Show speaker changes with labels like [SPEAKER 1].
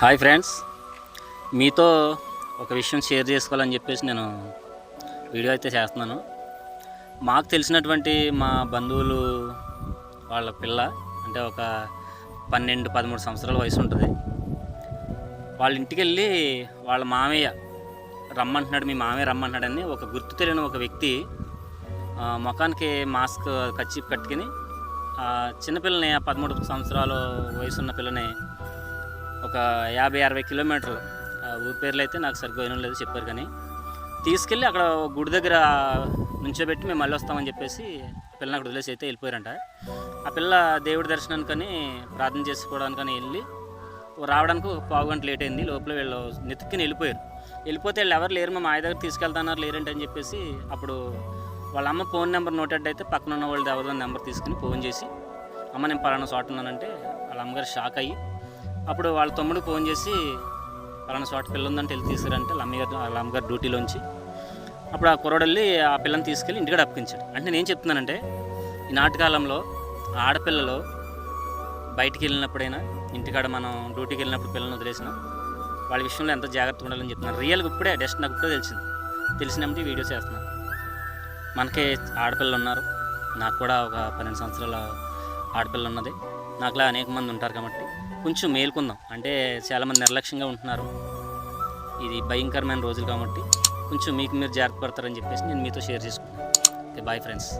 [SPEAKER 1] Hi friends. మీతో ఒక విషయం షేర్ చేసుకోవాలని చెప్పేసి నేను వీడియో అయితే చేస్తున్నాను. మాకు తెలిసినటువంటి మా బంధువులు వాళ్ళ పిల్ల అంటే ఒక పన్నెండు పదమూడు సంవత్సరాల వయసు ఉంటుంది. వాళ్ళ ఇంటికి వెళ్ళి వాళ్ళ మామయ్య రమ్మంటున్నాడు మీ మామయ్య రమ్మంటున్నాడని ఒక గుర్తు తెలియని ఒక వ్యక్తి ముఖానికి మాస్క్ కచ్చి కట్టుకుని చిన్నపిల్లని ఆ పదమూడు సంవత్సరాలు వయసున్న పిల్లని ఒక యాభై అరవై కిలోమీటర్లు. ఆ ఊరి పేర్లు అయితే నాకు సరిగ్గా వినడం లేదు చెప్పారు కానీ. తీసుకెళ్ళి అక్కడ గుడి దగ్గర నుంచోబెట్టి మేము మళ్ళీ వస్తామని చెప్పేసి పిల్లని అక్కడ వదిలేసి అయితే వెళ్ళిపోయారంట. ఆ పిల్ల దేవుడి దర్శనానికని ప్రార్థన చేసుకోవడానికని వెళ్ళి రావడానికి ఒక పావు గంట లేట్ అయింది. లోపల వీళ్ళు నెత్తుక్కుని వెళ్ళిపోయారు. వెళ్ళిపోతే వీళ్ళు ఎవరు లేరు మా మాయ దగ్గర తీసుకెళ్తున్నారు లేరంటే అని చెప్పేసి అప్పుడు వాళ్ళ అమ్మ ఫోన్ నెంబర్ నోటెడ్ అయితే పక్కన ఉన్న వాళ్ళది ఎవరిదో నెంబర్ తీసుకుని ఫోన్ చేసి అమ్మ నేను పలానా చోట ఉన్నానంటే వాళ్ళ అమ్మగారు షాక్ అయ్యి అప్పుడు వాళ్ళ తమ్ముడు ఫోన్ చేసి పలానా చోట పిల్ల ఉందంటే వెళ్ళి తీసుకురంటే. అమ్మగారు వాళ్ళ అమ్మగారు డ్యూటీలోంచి. అప్పుడు ఆ కుర్రోడు వెళ్ళి ఆ పిల్లని తీసుకెళ్ళి ఇంటికాడ అప్పగించాడు. అంటే నేను చెప్తున్నానంటే ఈ నాటకాలంలో ఆడపిల్లలు బయటికి వెళ్ళినప్పుడైనా ఇంటికాడ మనం డ్యూటీకి వెళ్ళినప్పుడు పిల్లల్ని వదిలేసిన వాళ్ళ విషయంలో ఎంత జాగ్రత్తగా ఉండాలని చెప్తున్నాను. రియల్గా ఇప్పుడే జస్ట్ నాకు ఇప్పుడే తెలిసింది. తెలిసినప్పుడు వీడియో చేస్తున్నాను. మనకే ఆడపిల్లలు ఉన్నారు. నాకు కూడా ఒక పన్నెండు సంవత్సరాల ఆడపిల్ల ఉన్నది. నాకులా అనేక మంది ఉంటారు కాబట్టి. కొంచెం మేల్కొందాం. అంటే చాలామంది నిర్లక్ష్యంగా ఉంటున్నారు. ఇది భయంకరమైన రోజులు కాబట్టి కొంచెం మీకు మీరు జాగ్రత్త పడతారని చెప్పేసి నేను మీతో షేర్ చేసుకున్నాను. Okay bye friends.